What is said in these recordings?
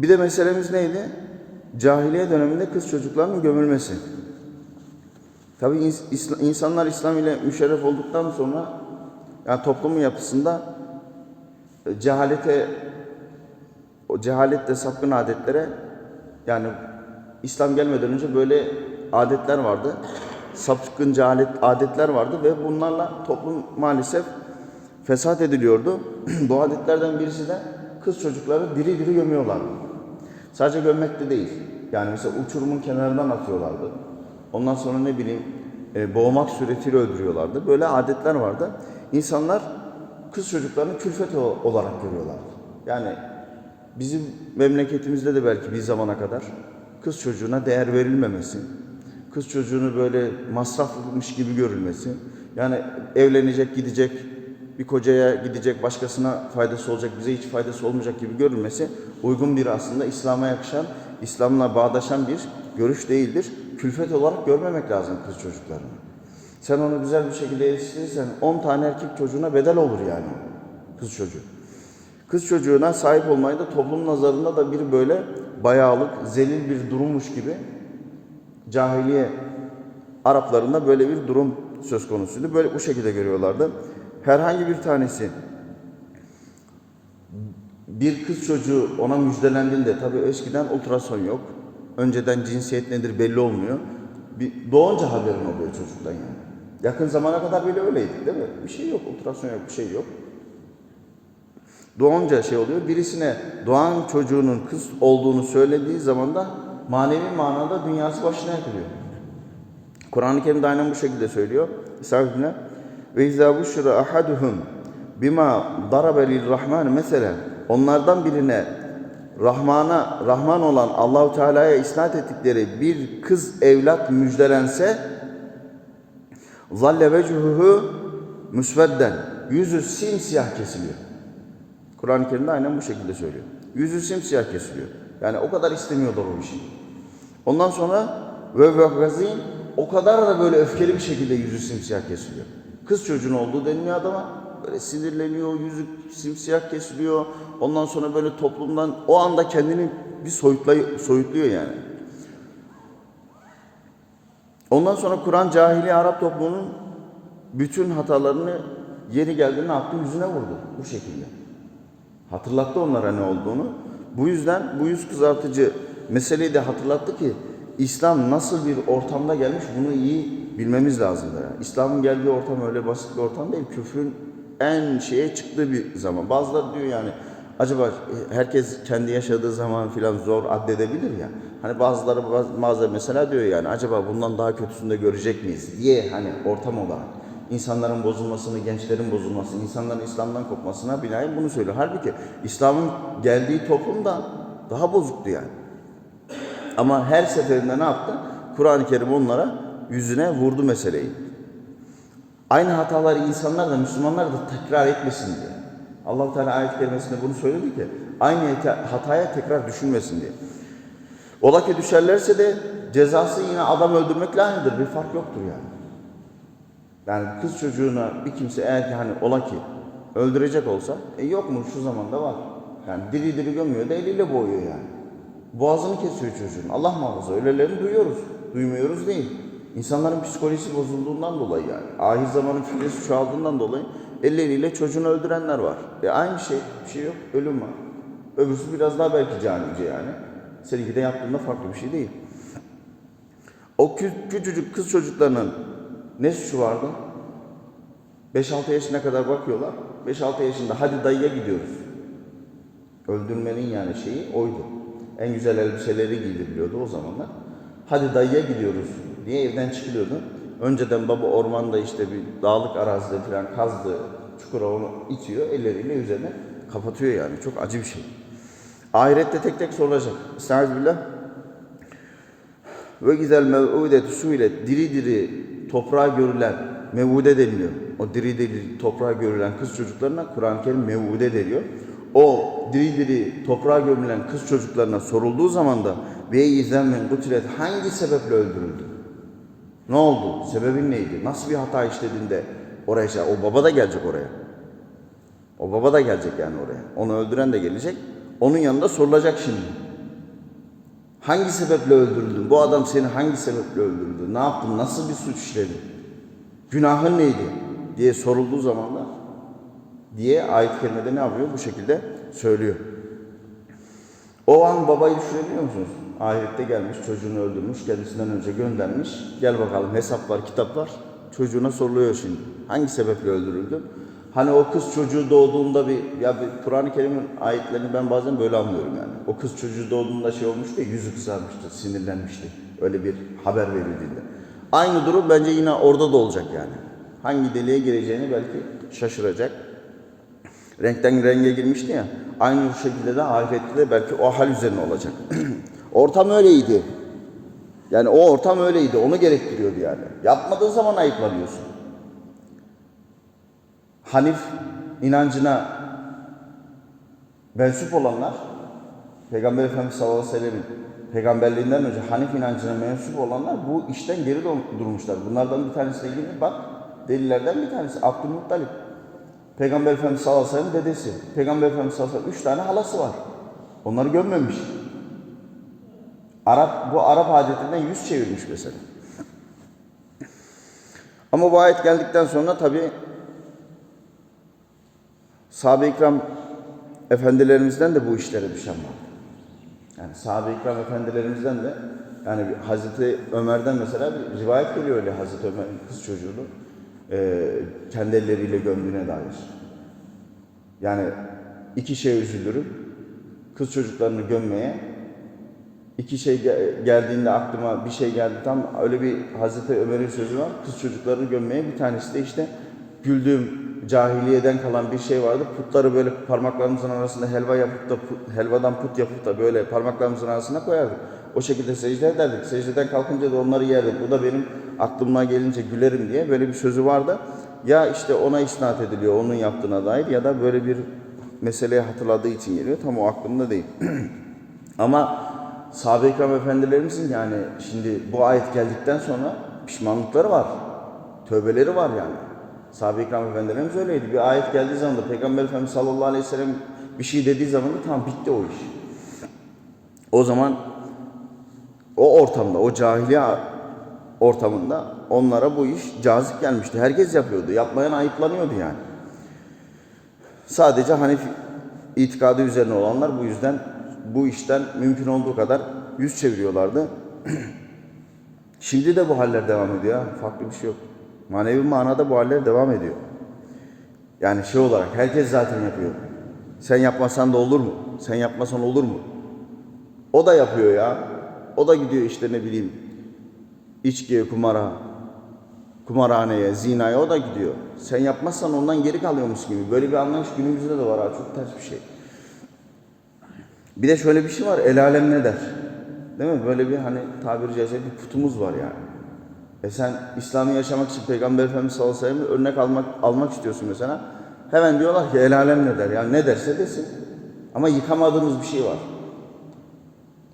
Bir de meselemiz neydi? Cahiliye döneminde kız çocuklarının gömülmesi. İsla- insanlar İslam ile müşerref olduktan sonra yani toplumun yapısında e, cehalete o cehaletle sapkın adetlere yani İslam gelmeden önce böyle adetler vardı. Sapkın cehalet adetler vardı ve bunlarla toplum maalesef fesat ediliyordu. Bu adetlerden birisi de kız çocukları diri diri gömüyorlardı. Sadece gömmek de değil. Yani mesela uçurumun kenarından atıyorlardı. Ondan sonra ne bileyim e, boğmak suretiyle öldürüyorlardı. Böyle adetler vardı. İnsanlar kız çocuklarını külfet olarak görüyorlardı. Yani bizim memleketimizde de belki bir zamana kadar kız çocuğuna değer verilmemesi, kız çocuğunu böyle masrafmış gibi görülmesi, yani evlenecek, gidecek, bir kocaya gidecek, başkasına faydası olacak, bize hiç faydası olmayacak gibi görülmesi uygun bir aslında İslam'a yakışan, İslam'la bağdaşan bir görüş değildir. Külfet olarak görmemek lazım kız çocuklarını. Sen onu güzel bir şekilde yetiştirirsen 10 tane erkek çocuğuna bedel olur yani kız çocuğu. Kız çocuğuna sahip olmayı da toplum nazarında da bir böyle bayağılık, zelil bir durummuş gibi cahiliye Araplarında böyle bir durum söz konusuydu. Böyle bu şekilde görüyorlardı. Herhangi bir tanesi bir kız çocuğu ona müjdelendiğinde tabii eskiden ultrason yok. Önceden cinsiyet nedir belli olmuyor. Bir doğunca haberin oluyor çocuktan yani. Yakın zamana kadar böyle öyleydi değil mi? Bir şey yok, ultrason yok, bir şey yok. Doğunca şey oluyor. Birisine doğan çocuğunun kız olduğunu söylediği zaman da manevi manada dünyası başına yakılıyor. Kur'an-ı Kerim'de aynen bu şekilde söylüyor. Estağfirullah. Ve izâ buşra ahaduhum bima darabe lirrahman mesela onlardan birine Rahman'a Rahman olan Allahu Teala'ya isnat ettikleri bir kız evlat müjdelense zalle vechuhu müsvedden yüzü simsiyah kesiliyor. Kur'an-ı Kerim'de aynen bu şekilde söylüyor. Yüzü simsiyah kesiliyor. Yani o kadar istemiyorlar o işi. Ondan sonra ve ve gazin o kadar da böyle öfkeli bir şekilde yüzü simsiyah kesiliyor. Kız çocuğun olduğu deniliyor adama. Böyle sinirleniyor, yüzü simsiyah kesiliyor. Ondan sonra böyle toplumdan o anda kendini bir soyutlay soyutluyor yani. Ondan sonra Kur'an cahili Arap toplumunun bütün hatalarını yeri geldi ne? Yüzüne vurdu bu şekilde. Hatırlattı onlara ne olduğunu. Bu yüzden bu yüz kızartıcı meseleyi de hatırlattı ki İslam nasıl bir ortamda gelmiş bunu iyi bilmemiz lazım. Yani. İslam'ın geldiği ortam öyle basit bir ortam değil. Küfrün en şeye çıktığı bir zaman. Bazıları diyor yani acaba herkes kendi yaşadığı zaman filan zor addedebilir ya. Hani bazıları baz- bazı mesela diyor yani acaba bundan daha kötüsünü de görecek miyiz diye hani ortam olarak insanların bozulmasını, gençlerin bozulmasını, insanların İslam'dan kopmasına binaen bunu söylüyor. Halbuki İslam'ın geldiği toplum da daha bozuktu yani. Ama her seferinde ne yaptı? Kur'an-ı Kerim onlara yüzüne vurdu meseleyi. Aynı hataları insanlar da Müslümanlar da tekrar etmesin diye. allah Teala ayet kerimesinde bunu söyledi ki aynı hata- hataya tekrar düşünmesin diye. Ola ki düşerlerse de cezası yine adam öldürmekle aynıdır. Bir fark yoktur yani. Yani kız çocuğuna bir kimse eğer ki hani ola ki öldürecek olsa e yok mu şu zamanda var. Yani diri diri gömüyor da eliyle boğuyor yani. Boğazını kesiyor çocuğun. Allah muhafaza öylelerini duyuyoruz. Duymuyoruz değil. İnsanların psikolojisi bozulduğundan dolayı yani. Ahir zamanın fitnesi çoğaldığından dolayı elleriyle çocuğunu öldürenler var. E aynı şey. Bir şey yok. Ölüm var. Öbürsü biraz daha belki canice yani. Seninki de yaptığında farklı bir şey değil. O kü- küçücük kız çocuklarının ne suçu vardı? 5-6 yaşına kadar bakıyorlar. 5-6 yaşında hadi dayıya gidiyoruz. Öldürmenin yani şeyi oydu. En güzel elbiseleri giydiriliyordu o zamanlar. Hadi dayıya gidiyoruz diye evden çıkılıyordu. Önceden baba ormanda işte bir dağlık arazide falan kazdı. Çukura onu itiyor. Elleriyle üzerine kapatıyor yani. Çok acı bir şey. Ahirette tek tek sorulacak. Estağfirullah. Ve güzel mev'udetu suilet diri diri toprağa görülen mev'ude deniliyor. O diri diri toprağa görülen kız çocuklarına Kur'an-ı Kerim mev'ude deniyor. O diri diri toprağa gömülen kız çocuklarına sorulduğu zaman da ve izlen men kutilet hangi sebeple öldürüldü? Ne oldu? Sebebin neydi? Nasıl bir hata işlediğinde oraya şey, o baba da gelecek oraya. O baba da gelecek yani oraya. Onu öldüren de gelecek. Onun yanında sorulacak şimdi. Hangi sebeple öldürüldün? Bu adam seni hangi sebeple öldürdü? Ne yaptın? Nasıl bir suç işledin? Günahın neydi? diye sorulduğu zaman da diye ayet-i kerimede ne yapıyor? Bu şekilde söylüyor. O an babayı düşünebiliyor musunuz? Ahirette gelmiş, çocuğunu öldürmüş, kendisinden önce göndermiş. Gel bakalım hesap var, kitap var. Çocuğuna soruluyor şimdi. Hangi sebeple öldürüldü? Hani o kız çocuğu doğduğunda bir, ya bir Kur'an-ı Kerim'in ayetlerini ben bazen böyle anlıyorum yani. O kız çocuğu doğduğunda şey olmuştu yüzü kızarmıştı, sinirlenmişti. Öyle bir haber verildiğinde. Aynı durum bence yine orada da olacak yani. Hangi deliğe gireceğini belki şaşıracak renkten renge girmişti ya. Aynı şekilde de ahirette de belki o hal üzerine olacak. ortam öyleydi. Yani o ortam öyleydi. Onu gerektiriyordu yani. Yapmadığın zaman ayıplanıyorsun. Hanif inancına mensup olanlar Peygamber Efendimiz sallallahu aleyhi ve sellem'in peygamberliğinden önce Hanif inancına mensup olanlar bu işten geri dur- durmuşlar. Bunlardan bir tanesi ilgili bak delillerden bir tanesi Abdülmuttalip. Peygamber Efendimiz sallallahu aleyhi ve sellem dedesi. Peygamber Efendimiz sallallahu aleyhi ve sellem üç tane halası var. Onları gömmemiş. Arap, bu Arap adetinden yüz çevirmiş mesela. Ama bu ayet geldikten sonra tabi sahabe-i ikram efendilerimizden de bu işlere düşen var. Yani sahabe-i ikram efendilerimizden de yani Hazreti Ömer'den mesela bir rivayet geliyor öyle Hazreti Ömer'in kız çocuğunu e, kendi elleriyle gömdüğüne dair. Yani iki şey üzülürüm. Kız çocuklarını gömmeye. İki şey ge- geldiğinde aklıma bir şey geldi tam öyle bir Hazreti Ömer'in sözü var. Kız çocuklarını gömmeye bir tanesi de işte güldüğüm cahiliyeden kalan bir şey vardı. Putları böyle parmaklarımızın arasında helva yapıp da put- helvadan put yapıp da böyle parmaklarımızın arasına koyardık. O şekilde secde ederdik. Secdeden kalkınca da onları yerdik. Bu da benim aklıma gelince gülerim diye böyle bir sözü vardı. Ya işte ona isnat ediliyor onun yaptığına dair ya da böyle bir meseleyi hatırladığı için geliyor. Tam o aklımda değil. Ama sahabe-i ikram efendilerimizin yani şimdi bu ayet geldikten sonra pişmanlıkları var. Tövbeleri var yani. Sahabe-i ikram efendilerimiz öyleydi. Bir ayet geldiği zaman da Peygamber Efendimiz sallallahu aleyhi ve sellem bir şey dediği zaman da tamam bitti o iş. O zaman o ortamda, o cahiliye ortamında onlara bu iş cazip gelmişti. Herkes yapıyordu. Yapmayan ayıplanıyordu yani. Sadece Hanefi itikadı üzerine olanlar bu yüzden bu işten mümkün olduğu kadar yüz çeviriyorlardı. Şimdi de bu haller devam ediyor. Farklı bir şey yok. Manevi manada bu haller devam ediyor. Yani şey olarak herkes zaten yapıyor. Sen yapmasan da olur mu? Sen yapmasan olur mu? O da yapıyor ya. O da gidiyor işte ne bileyim içkiye, kumara, kumarhaneye, zinaya o da gidiyor. Sen yapmazsan ondan geri kalıyormuş gibi. Böyle bir anlayış günümüzde de var ha. Çok ters bir şey. Bir de şöyle bir şey var. El alem ne der? Değil mi? Böyle bir hani tabiri caizse bir putumuz var yani. E sen İslam'ı yaşamak için Peygamber Efendimiz sallallahu aleyhi ve sellem'i örnek almak, almak istiyorsun mesela. Hemen diyorlar ki el alem ne der? Yani ne derse desin. Ama yıkamadığımız bir şey var.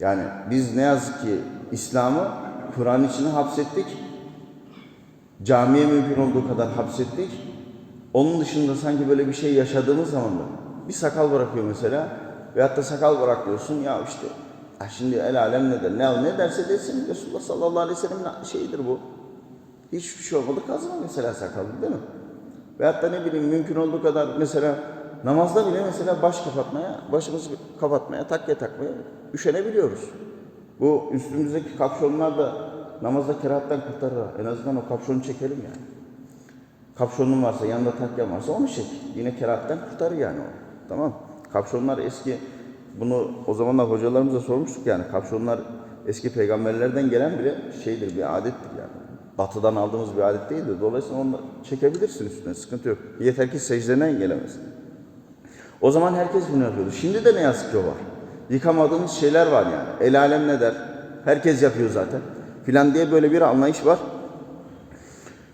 Yani biz ne yazık ki İslam'ı Kur'an içine hapsettik. Camiye mümkün olduğu kadar hapsettik. Onun dışında sanki böyle bir şey yaşadığımız zaman da bir sakal bırakıyor mesela. Veyahut da sakal bırakıyorsun ya işte ya şimdi el alem ne der? Ne, ne derse desin Resulullah sallallahu aleyhi ve sellem'in şeyidir bu. Hiçbir şey olmadı kazma mesela sakalı değil mi? Veyahut da ne bileyim mümkün olduğu kadar mesela namazda bile mesela baş kapatmaya, başımızı kapatmaya, takke takmaya üşenebiliyoruz. Bu üstümüzdeki kapşonlar da namazda kerahattan kurtarır. En azından o kapşonu çekelim yani. Kapşonun varsa, yanında takken varsa onu çek. Yine kerahattan kurtarır yani o. Tamam. Kapşonlar eski, bunu o zamanlar hocalarımıza sormuştuk yani. Kapşonlar eski peygamberlerden gelen bile şeydir, bir adettir yani. Batıdan aldığımız bir adet değildir. Dolayısıyla onu çekebilirsin üstüne, sıkıntı yok. Yeter ki secdene engellemesin. O zaman herkes bunu yapıyordu. Şimdi de ne yazık ki o var. Yıkamadığımız şeyler var yani. El alem ne der? Herkes yapıyor zaten. Filan diye böyle bir anlayış var.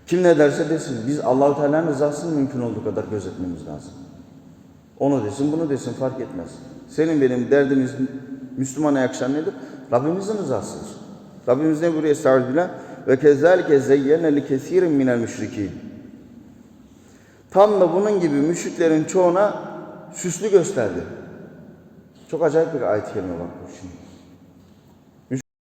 Kim ne derse desin. Biz Allahu Teala'nın rızasını mümkün olduğu kadar gözetmemiz lazım. Onu desin, bunu desin fark etmez. Senin benim derdimiz Müslümana yakışan nedir? Rabbimizin rızasıdır. Rabbimiz ne buyuruyor Estağfirullah? Ve kezzalike zeyyene li kesirin minel müşrikin. Tam da bunun gibi müşriklerin çoğuna süslü gösterdi. Çok acayip bir ayet-i kerime bak şimdi.